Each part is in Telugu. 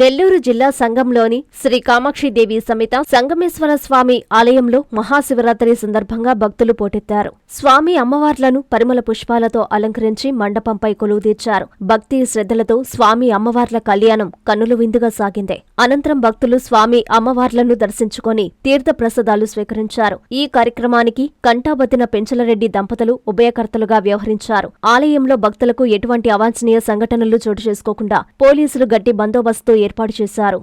నెల్లూరు జిల్లా సంఘంలోని శ్రీ కామాక్షిదేవి సమేత సంగమేశ్వర స్వామి ఆలయంలో మహాశివరాత్రి సందర్భంగా భక్తులు పోటెత్తారు. స్వామి అమ్మవార్లను పరిమళ పుష్పాలతో అలంకరించి మండపంపై కొలువుదీర్చారు. భక్తి శ్రద్ధలతో స్వామి అమ్మవార్ల కళ్యాణం కన్నుల విందుగా సాగింది. అనంతరం భక్తులు స్వామి అమ్మవార్లను దర్శించుకొని తీర్థ ప్రసాదాలు స్వీకరించారు. ఈ కార్యక్రమానికి కంటాబతిన పెంచలరెడ్డి దంపతులు ఉభయకర్తలుగా వ్యవహరించారు. ఆలయంలో భక్తులకు ఎటువంటి అవాంఛనీయ సంఘటనలు చోటు చేసుకోకుండా పోలీసులు గట్టి బందోబస్తు ఏర్పాటు చేశారు.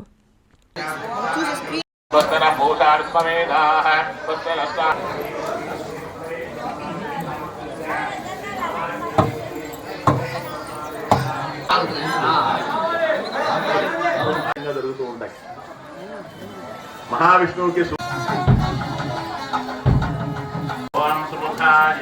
జరుగుతూ ఉంటాయి మహావిష్ణువుకి ఓం సుముఖాయ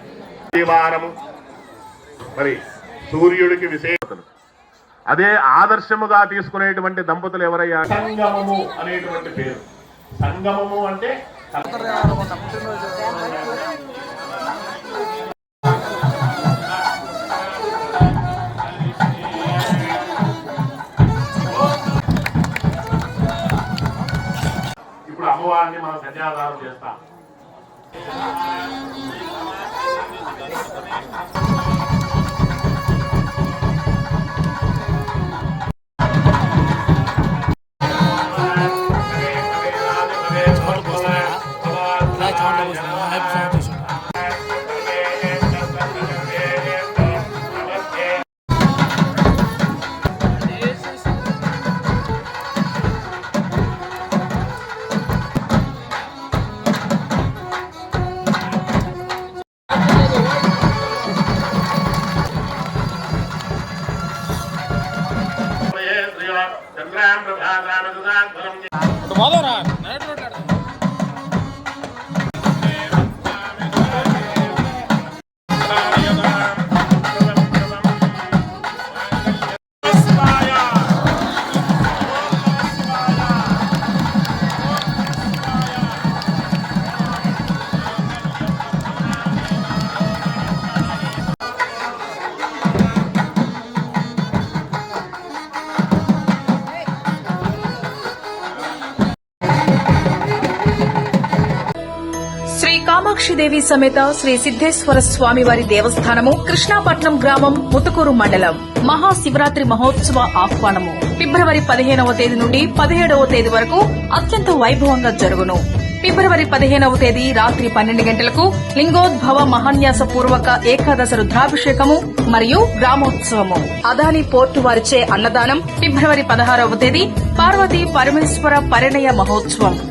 వారము మరి సూర్యుడికి విశేషతలు అదే ఆదర్శముగా తీసుకునేటువంటి దంపతులు ఎవరయ్యా? సంగమము అనేటువంటి పేరు. సంగమము అంటే ఇప్పుడు అమ్మవారిని మనం సన్యాసారం చేస్తాం. ঝড় বসে না ঝড় বসে না చంద్రాం ఆడదాం. శ్రీ కామాక్షిదేవి సమేత శ్రీ సిద్దేశ్వర స్వామి వారి దేవస్థానము కృష్ణాపట్నం గ్రామం ముతుకూరు మండలం. మహాశివరాత్రి మహోత్సవ ఆహ్వానము. ఫిబ్రవరి పదిహేనవ తేదీ నుండి పదిహేడవ తేదీ వరకు అత్యంత వైభవంగా జరుగును. ఫిబ్రవరి పదిహేనవ తేదీ రాత్రి పన్నెండు గంటలకు లింగోద్భవ మహాన్యాస పూర్వక ఏకాదశ రుద్రాభిషేకము మరియు గ్రామోత్సవము. అదాని పోర్టు వారిచే అన్నదానం ఫిబ్రవరి పదహారవ తేదీ పార్వతీ పరమేశ్వర పరిణయ మహోత్సవం.